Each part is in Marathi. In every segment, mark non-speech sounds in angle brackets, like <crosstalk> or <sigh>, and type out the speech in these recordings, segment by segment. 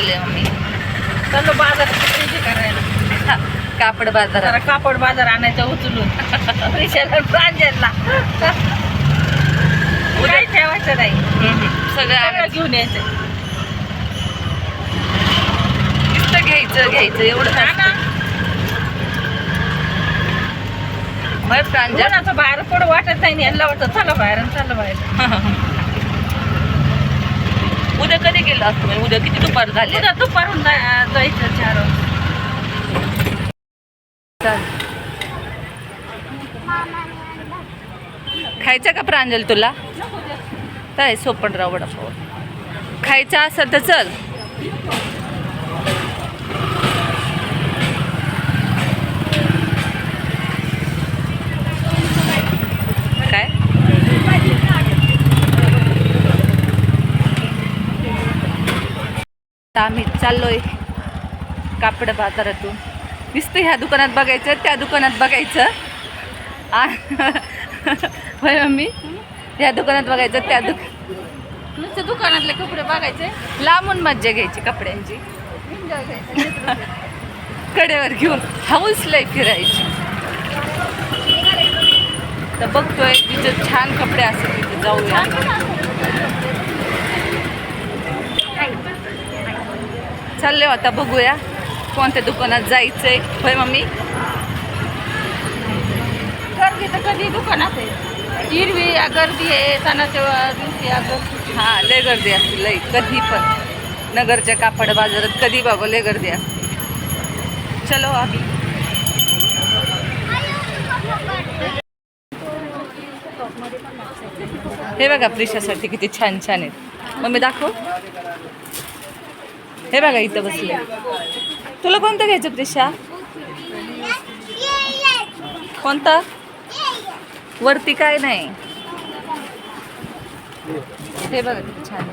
चालले मम्मी चाललो खरेदी करायला? कापड बाजारात. जरा कापड बाजार आणायचा उचलून. प्रांजलला काय ठेवायचं नाही. सगळं. घेऊन यायचं. नुसतं घ्यायचं घ्यायचं एवढं मग प्रांजल कोणाचं बाहेर पड वाटत नाही यांना वाटत चला बाहेर चला बाहेर. <laughs> उद्या कधी गेलो असतो? म्हणजे उद्या किती दुपार झाले? उद्या दुपारून जा- जायचं चार वाजता. खायचा का प्रांजल तुला? काय सोपनराव वडापाव? खायचा असेल तर चल काय आता आम्ही चाललोय कापड बाजारातून. नुसतं ह्या दुकानात बघायचं त्या दुकानात बघायचं. आ- होय मम्मी? ह्या दुकानात बघायचं त्या दुक नुसते दुकानातले कपडे बघायचे. लांबून मज्जा घ्यायची कपड्यांची. कडेवर घेऊन हाऊस लय फिरायची. तर बघतोय तिथं छान कपडे असतात तिथे जाऊया. चालले आता बघूया कोणत्या दुकानात जायचंय. होय मम्मी? गर्दी तर कधी दुकानात आहे. हिरवी गर्दी आहे सणाच्या दिवशी गर्दी. हा लय गर्दी असते लय. कधी पण. नगरच्या कापड बाजारात कधी बाबा लय गर्दी असते. चलो आम्ही. हे बघा प्रिशासाठी किती छान छान आहेत. मग मी दाखव. हे बघा इथं बसले. तुला कोणतं घ्यायचं प्रिशा कोणता? वरती काय नाही. हे बघा किती छान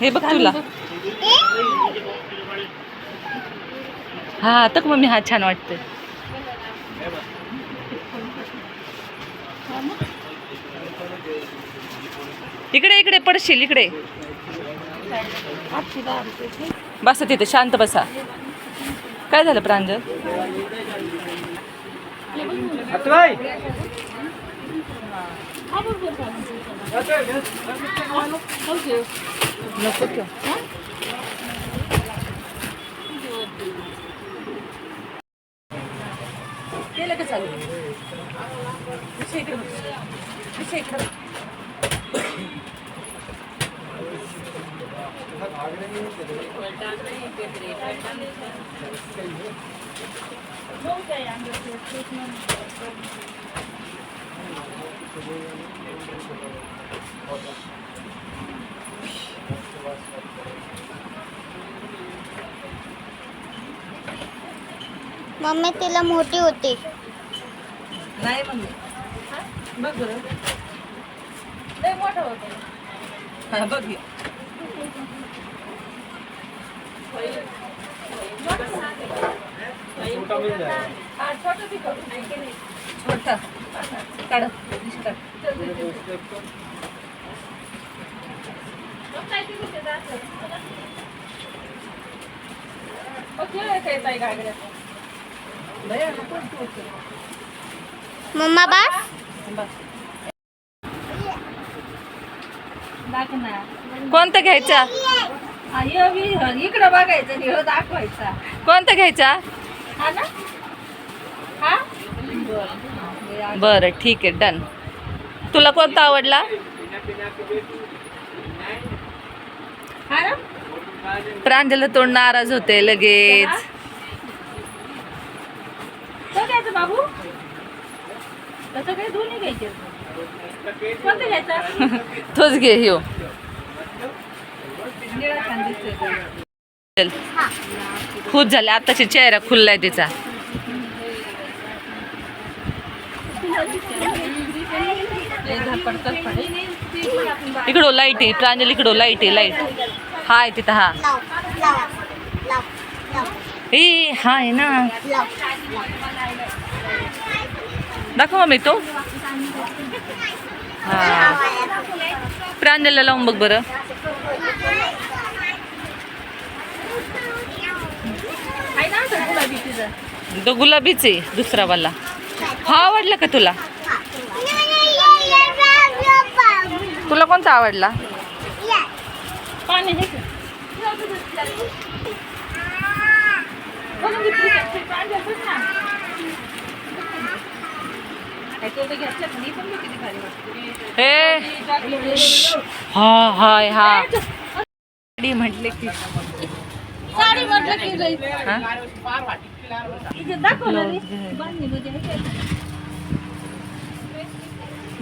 हे बघ तुला. हा तर मम्मी हा छान वाटतंय? इकडे इकडे पडशील इकडे. बसा तिथे शांत बसा. काय झालं प्रांजल? नको मम्मी तिला मोठी होती. नाही म्हणले. बघ बरं. लय मोठं होतं. हा, बघ छोटं काढ काढ. मग काय तिखट मम्मा बास. कोणता घ्यायचा? इकडं बघायचं दाखवायचा. कोणता घ्यायचा? हा ना? हा? बरं. ठीक आहे डन तुला कोणता आवडला? हा ना? प्रांजल तोंड नाराज होते लगेच. बाबू? तसं काही दोन्ही घ्यायचे कोणतं घ्यायचं? <laughs> तोच घे ह्यो चल. खूप झाले आताची चेहरा खुललाय तिचा. इकडं लाइट आहे प्रांजल इकडं लाइट आहे लाइट हा आहे तिथं हा. लाव लाव लाव लाव. ए हा आहे ना. दाखव मम्मी तो. हा. प्रांजलला लावून बघ बरं. तो गुलाबीच आहे दुसरा वाला हा आवडला का तुला? तुला कोणता आवडला? पाणी हे का? बघून घेतली का? ते पाणी असंच ना. काय तो तर घेतला का? मी पण बघ किती भारी हे. हा हाय हा गाडी म्हटले की. साडी म्हटलं की. हा? का?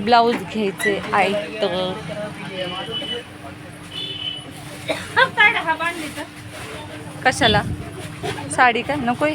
ब्लाऊज घ्यायचे आयत काय बांधणीचा? कशाला? साडी का नकोय?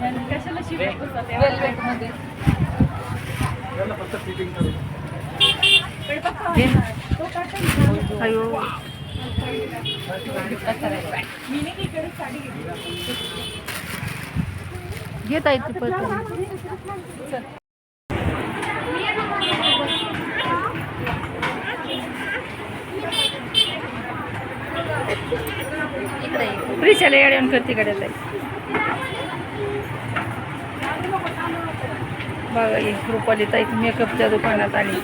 गुंडे ठेवले. माझ्या मागचं. तो हा. घेतलाय तो. कशाला शिवाय. अयो. घेता येते पण प्रिशाला येऊन करते कडेला बघा ही रुपाली ताई मेकअपच्या दुकानात आली.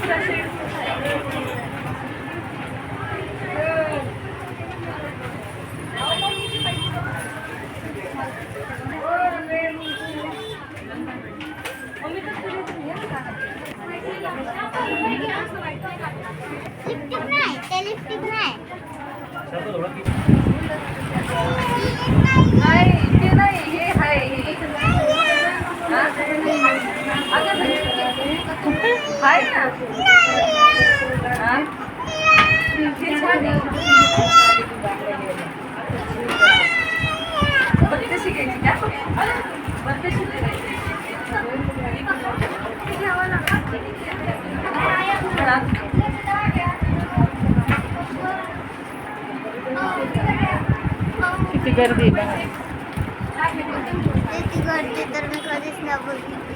लिपस्टिक नाही ते लिपस्टिक नाही. नाही ते नाही हे आहे हाय ना हा? घ्यायची का? गर्दी गर्दी तर मी कधीच नाही बोलली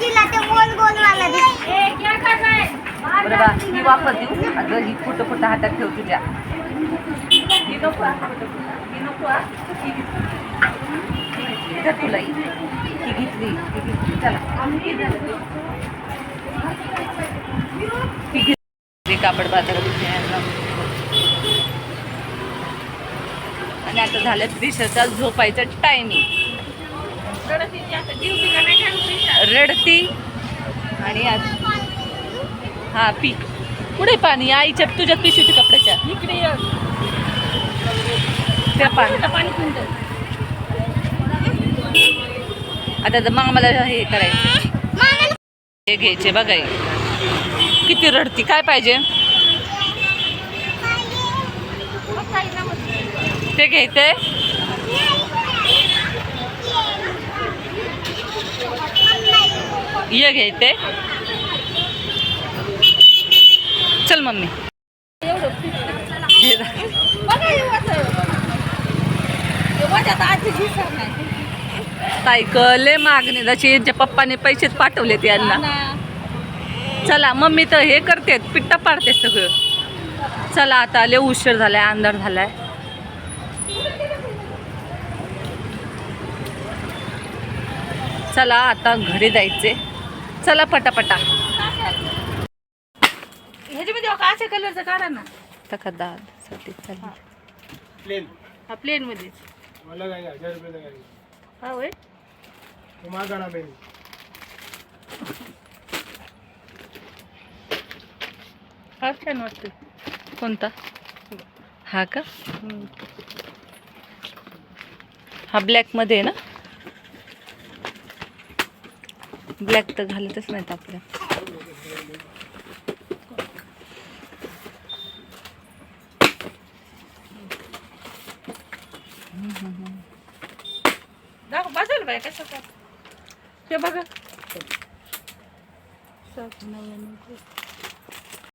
तिला ते गोल गोल वाला बरं बा ही वापर देऊ. अगं ही कुठं कुठं हातात ठेव तुझ्या ही नको ही नको तुला ही घेतली ही घेतली. चला. कापड बाजारात घ्यायला. आणि आता झालं त्रिशाचा झोपायचं टायमिंग आता. रडती आणि आज हा पी पुढे पाणी आईच्या तुझ्या पिशवीच्या कपड्याच्या इकडे ये. त्या पाणी आता. आता मग हे करायचं हे घ्यायचे बघा हे. किती रडती? काय पाहिजे? ते घ्यायचे ये घ्यायचे चल मम्मी. सायकल मागणी जशी यांच्या पप्पाने पैसेच पाठवले यांना. चला मम्मी तर हे करते पिट्टा पाडते सगळं. चला आता लय उशीर झालाय अंधार झालाय. चला आता घरी जायचे. चला पटापटा. ह्याच्यामध्ये अहो अशा कलरचं काढा ना. तका प्लेन हा प्लेन मध्ये मला काय हजार रुपये लगाएंगे हा होय गाना मेन फार छान वाटते कोणता? हा का? हा ब्लॅकमध्ये आहे ना? ब्लॅक तर घालतच नाहीत आपल्या बाय कसं काय? ते बघा.